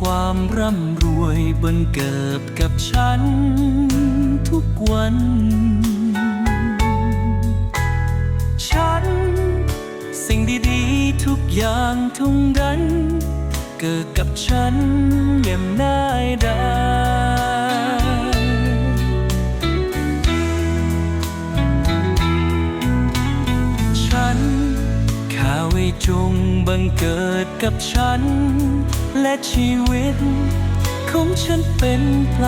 ความร่ำรวยบังเกิดกับฉันทุกวัน ฉัน สิ่งดีๆทุกอย่างทุงดันเกิดกับฉันอย่างน่ายด ไว้จงบังเกิดกับฉัน และชีวิต ของฉันเป็นไพล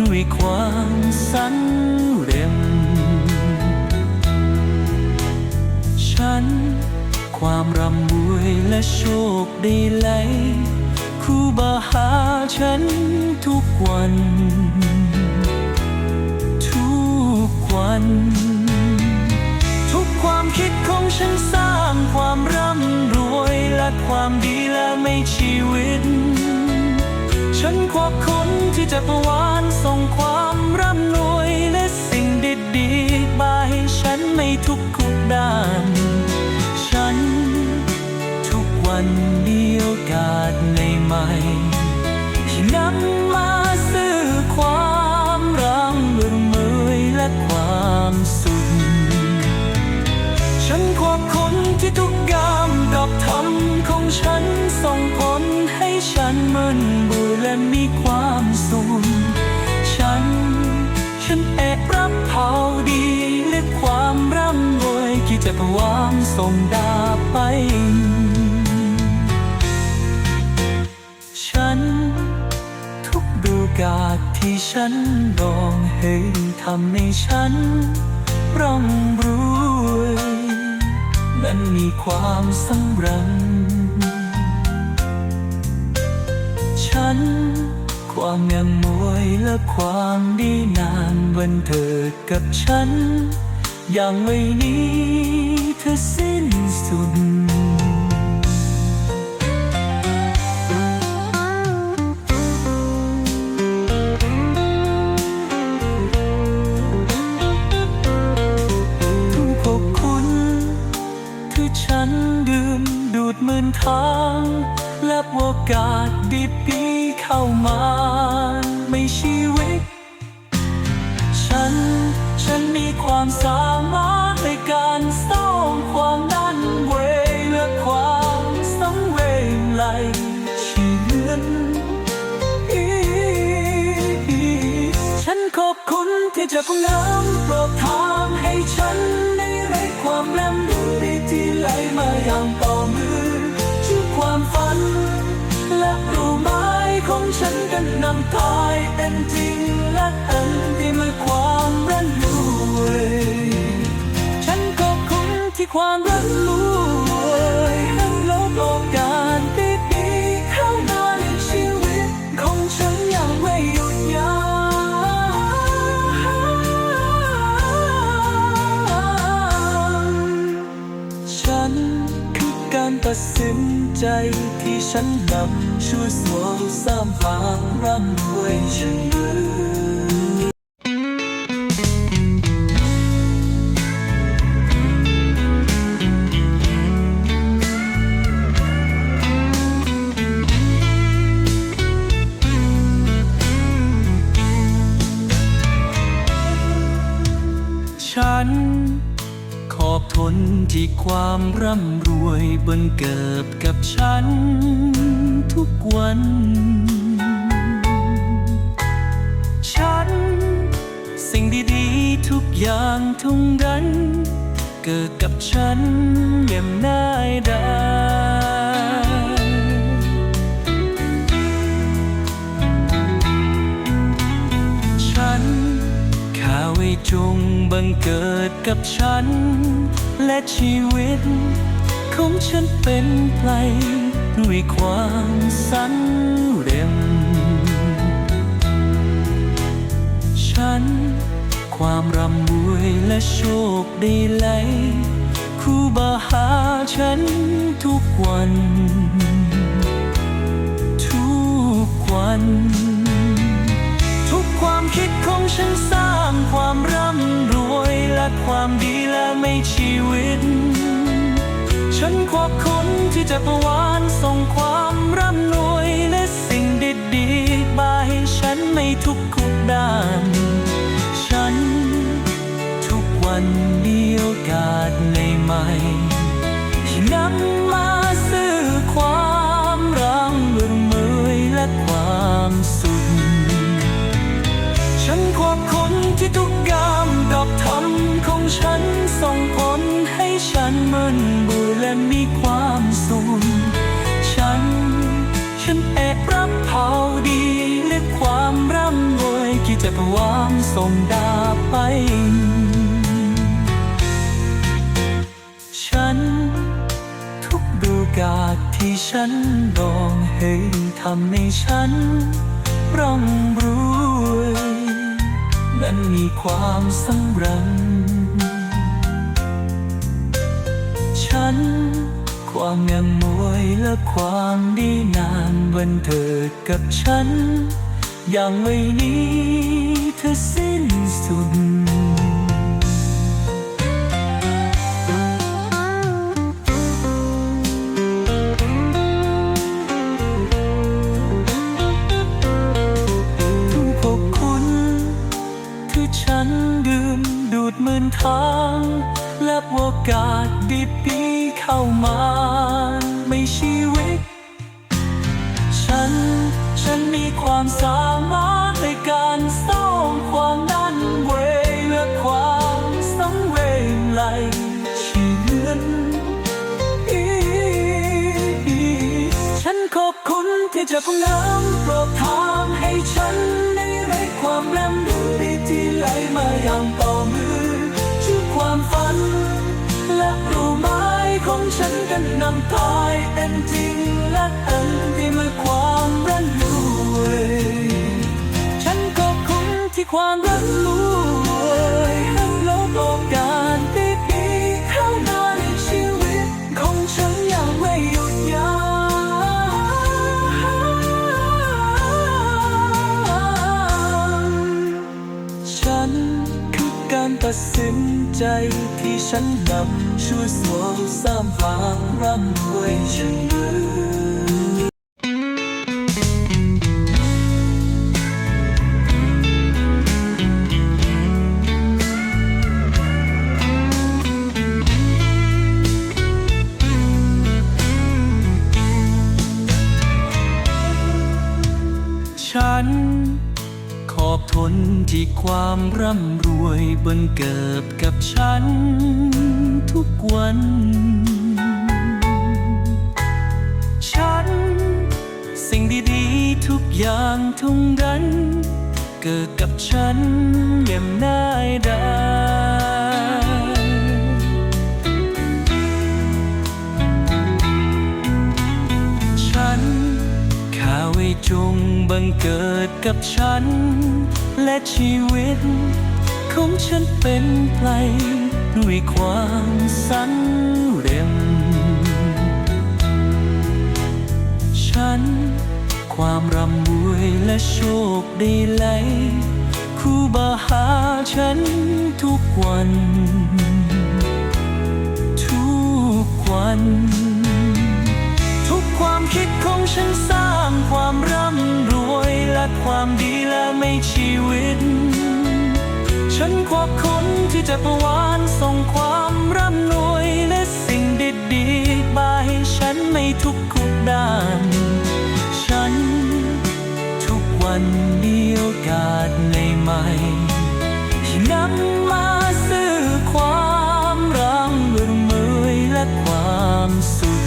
ด้วยความสันเร็ม ฉัน ความร่ำรวยและโชคด้ไหลคู่บาหาฉันทุกวัน ทุกวัน ความคิดของฉันสร้างความร่ำรวยและความดีและไม่ชีวิต ฉันขอบคุณที่จะประวานส่งความร่ำรวยและสิ่งดีๆมาให้ฉันไม่ทุกทุกด้าน ฉัน ทุกวันมีโอกาสใหม่ ฉันส่งผลให้ฉันมันบุยและมีความสุขฉัน ฉันแอบรับเผาดีและความร่ำรวยที่จะประวางส่งดาบไป ฉัน ทุกดูกาสที่ฉันลองให้ทำให้ฉันร่ำรวยนั้นมีความสำเร็จ ความงามมวยและความดีนานวันเถิดกับฉัน อย่างไม่นี้เธอสิ้นสุดทุกขอบคุณที่ฉันดื่มดูดหมื่นทางและโอกาสดีปี เข้ามาไม่ชีวิต ฉัน ฉันมีความสามารถในการสร้างความนั่นเวและความสังเวงไหลชีวิตฉันขอบคุณที่จะพงน้ำโปรดทางให้ฉันได้ไรความแลมดูดีที่ไหลมาอย่าง เป็นจริงและอันที่มา ดสินใจที่ฉันนำช่วยสวมสามหางร่ำรวยฉันเลย ความร่ำรวยบังเกิดกับฉันทุกวัน ฉัน สิ่งดีๆทุกอย่างทุงดันเกิดกับฉันอย่างน่ายด จงบังเกิดกับฉัน และชีวิต ของฉันเป็นไพลด้วยความสันเร็ม ฉัน ความร่ำรวยและโชคด้ไหลคู่บาหาฉันทุกวัน ทุกวัน ฉันสร้างความร่ำรวยและความดีและไม่ชีวิต ฉันขอบคุณที่จะประวานส่งความร่ำรวยและสิ่งดีๆมาให้ฉันไม่ทุกขุกด้าน ฉัน ทุกวันมีโอกาสใหม่ที่นำ ส่งดาไป ฉัน ทุกดูกาสที่ฉันดองให้ทำให้ฉัน ร่ำรวยนั้นมีความสำร็จฉัน ความงามมวยและความดีนานวันเถิดกับฉัน อย่างไม่นี้เธอสิ้นสุด ทุกขอบคุณที่ฉันดื่มดูดหมื่นทาง และโอกาสดีๆเข้ามา ไม่ชีวิต ฉัน ฉันมีความสามารถในการสร้างความดันเวและความสังเวชไหลชีวิตฉันขอบคุณที่จะพงน้ำโปรดทางให้ฉันได้ไร้ความร่ำรวยที่ไหลมาอย่างต่อมือชื่อความฝัน และรูหมายของฉันกันนำทายเป็นจริงและอันที่เมาความร่ำรว ย ฉันขอบคุณที่ความร่ำรวยให้โลกโอกาสดีๆเข้ามาในชีวิตของฉันอย่างไม่หยุดยั้งฉันคือการตัดสินใจที่ฉันนำช่วยสวมสร้างความร่ำรวยฉันเลย ความร่ำรวยบังเกิดกับฉันทุกวัน ฉัน สิ่งดีๆทุกอย่างทุกดัน เกิดกับฉันอย่างน่ายดฉันข้าไว้จงบังเกิดกับฉัน และชีวิต ของฉันเป็นไปด้วยความสันเร็มฉัน ความร่ำรวยและโชคด้ไหลคู่บาหาฉันทุกวัน ทุกวัน ทุกความคิดของฉันสร้า วยและความดีและไม่ชีวิต ฉันขอบคุณที่จะประวานส่งความร่ำรวยและสิ่งดีๆมาให้ฉันไม่ทุกขุกด้าน ฉัน ทุกวันมีโอกาสในใหม่ที่นำมาซื้อความรังเมยและความสุข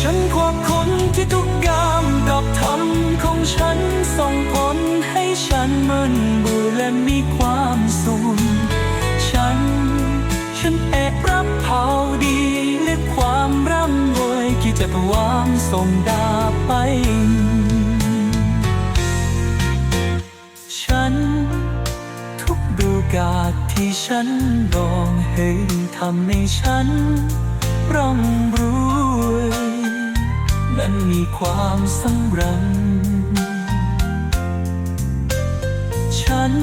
ฉันขอบคุณที่ทุกกามดอกทำ ของฉันส่งผลให้ฉันมันบุยและมีความสุขฉัน ฉันแอบรับเผาดีและความร่ำรวยที่จะวางส่งดาไป ฉัน ทุกดูกาสที่ฉันลองให้ทำให้ฉันร่ำรวยนั้นมีความสำเร็จ ฉัน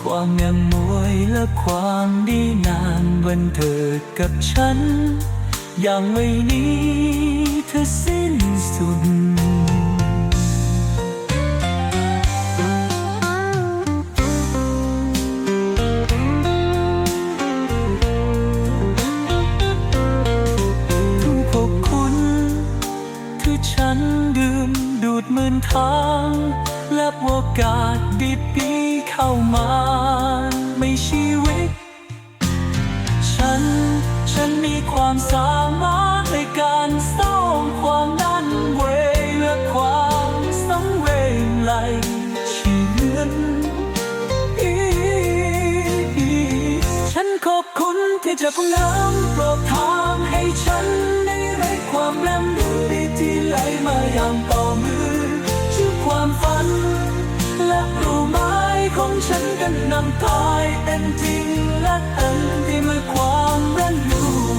ความยังมวยและความดีนานวันเถิดกับฉัน อย่างไม่นี้เธอสิ้นสุด เข้ามาไม่ชีวิต ฉัน ฉันมีความสามารถในการสร้างความดันเวและความสังเวชไหลชีวิตฉันขอบคุณที่จะพงน้ำโปร ฉันกันนำทายเป็นจริงและเต็มที่มือความรันร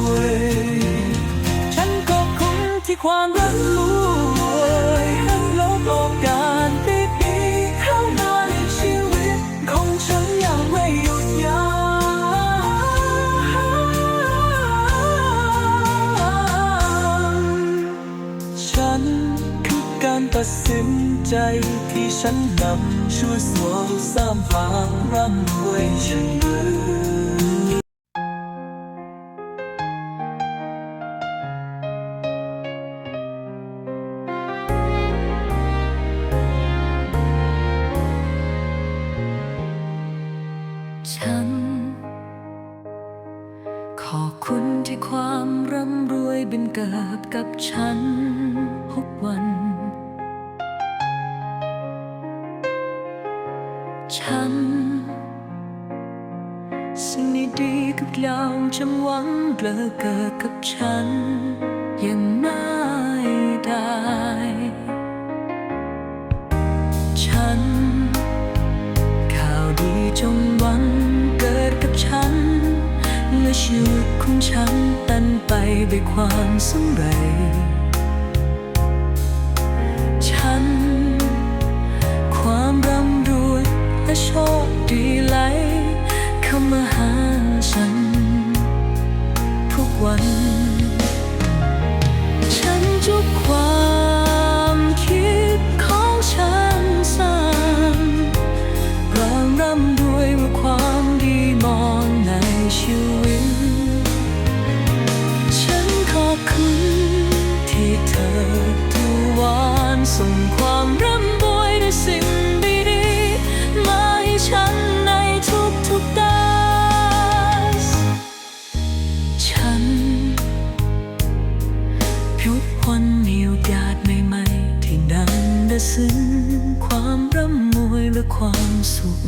วยฉันขอบคุณที่ความรันรวยและโลกโอกกาสดีๆเข้ามาในชีวิตของฉันอย่างไม่หยุดยั้งฉันคือการตัดสินใจที่ฉันนำ ช่วยสวงสร้างความร่ำรวยชีวิตฉัน ขอบคุณที่ความร่ำรวยเป็นเกิดกับฉัน เกลอเกิดกับฉัน ยังไม่ได้ ฉัน ข่าวดีจงหวังเกิดกับฉัน และชีวิตของฉันตันไปด้วยความสำเร็จ ทุ ซึ้งความร่ำรวยและความสุข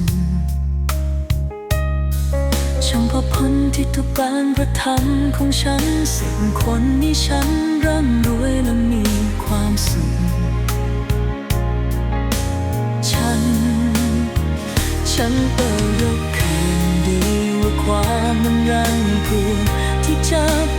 ช่างพอพ้นที่ทุกการกระทำของฉันสิ่งคนนี้ฉันร่ำรวยและมีความสุข ฉัน ฉันเปิดรับคืนดีว่าความมันรังกูที่จับตัว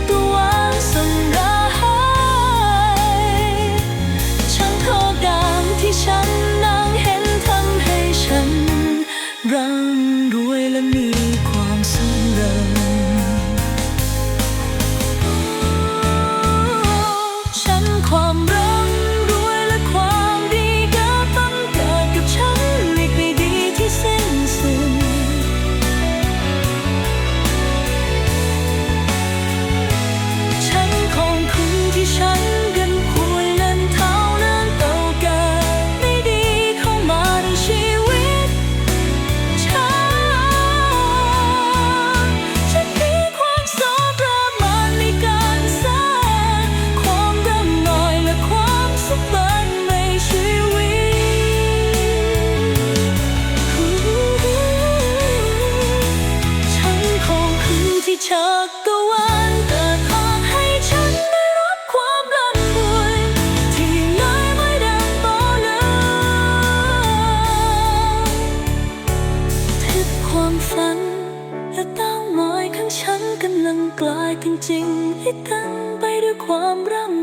ที่เต็มไปด้วยความร่ำ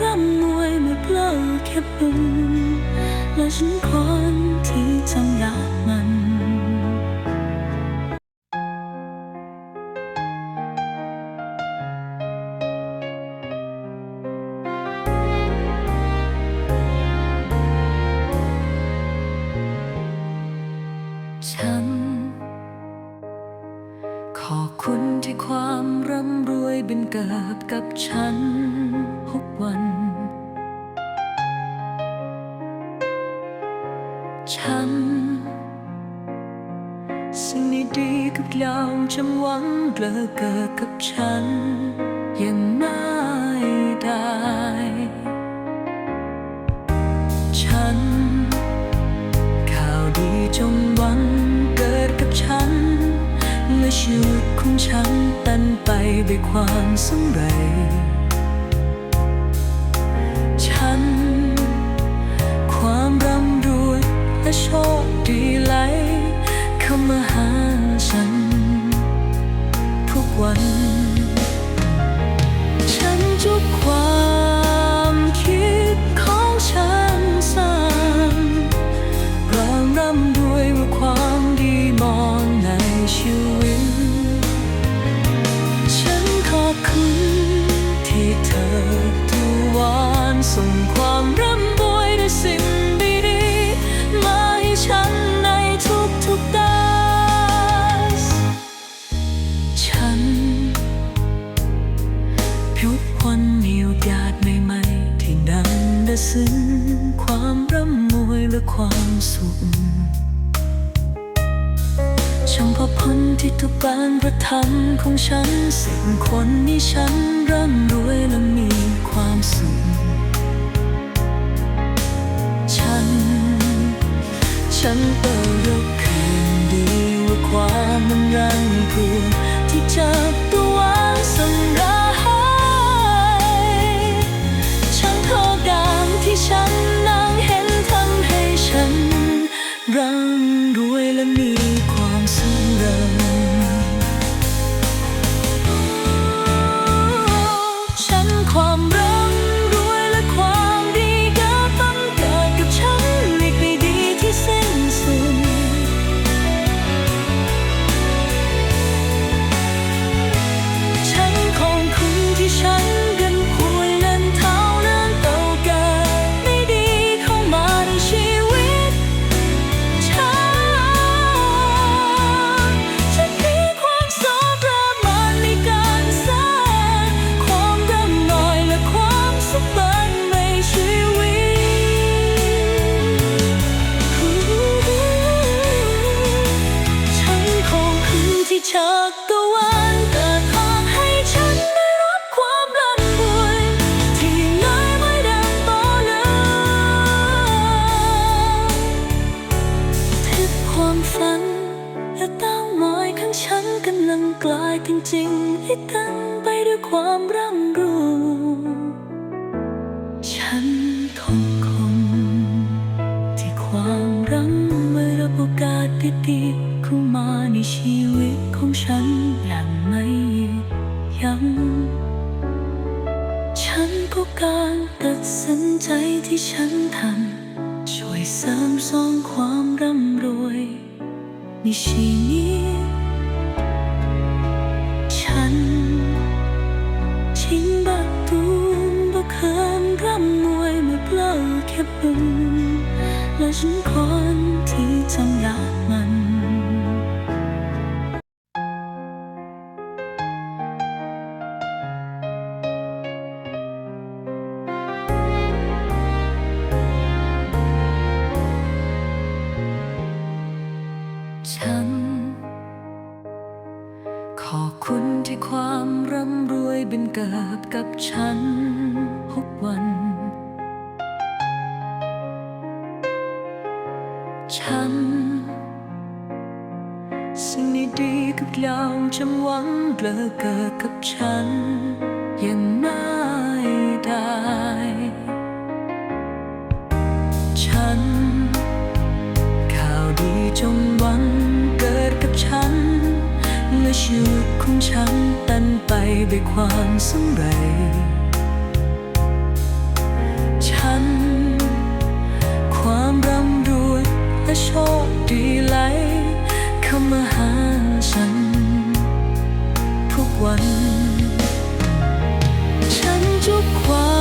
ร่ำรวยไม่เพล่าแค่ปรุงและฉันคนที่จงอยากมัน ความสำเร็จ ของฉันสิ่งคนที่ฉันร่ำรวยและมีความสุข ฉัน ฉันเปิดยกคืนดีว่าความมันรังคูที่จ้ รการตัดสินใจที่ฉันทำช่วยเสริมสร้างความร่ำรวยในชีนี้ฉันชิงบักตูมบักเขินร่ำรวยไม่เปล่าแค่บุนและฉันคนที่จำยาก บินเกิดกับฉันทุกวัน ฉัน สิ่งนี้ดีๆกับเราจำหวังเลิกเกิดกับฉัน อย่างง่ายได้ ฉัน ข่าวดีจงหวังเกิดกับฉัน และชีวิตของฉัน ไปด้วยความสำเร็จฉัน ความร่ำรวยและโชคดีไหลเข้ามาหาฉัน ทุกวัน ฉันทุกความ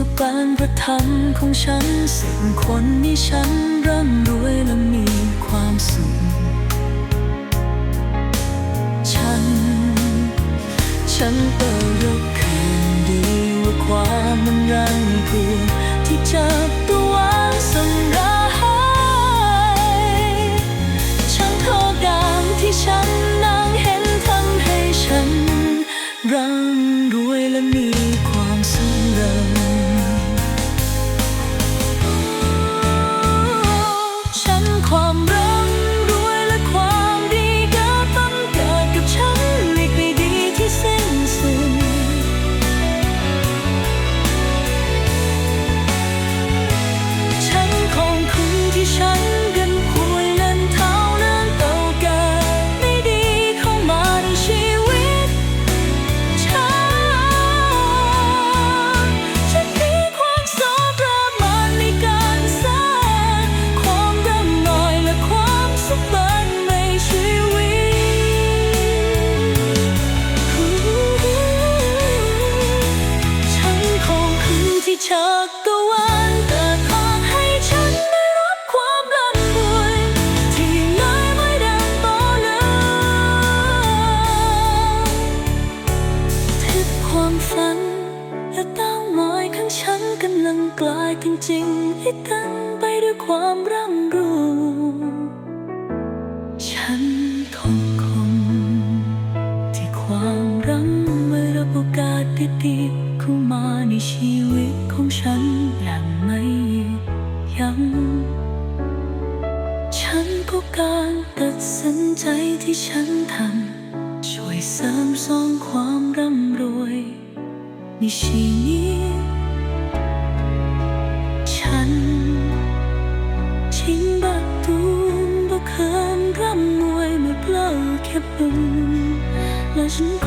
ทุกการกระทำของฉันสิ่งคนนี้ฉันร่ำรวยและมีความสุข ฉัน ฉันเปิดรับคืนดีว่าความมันรังเกูที่จะ ลังกลายเป็นจริงให้เตันไปด้วยความร่ำรวยฉันคงคงที่ความร่ำรวยและโอกาสดีๆเข้ามาในชีวิตของฉันอย่างไม่ยัง้งฉันก็การตัดสินใจที่ฉันทำช่วยเสริมสร้างความร่ำรวยในชีวิต เ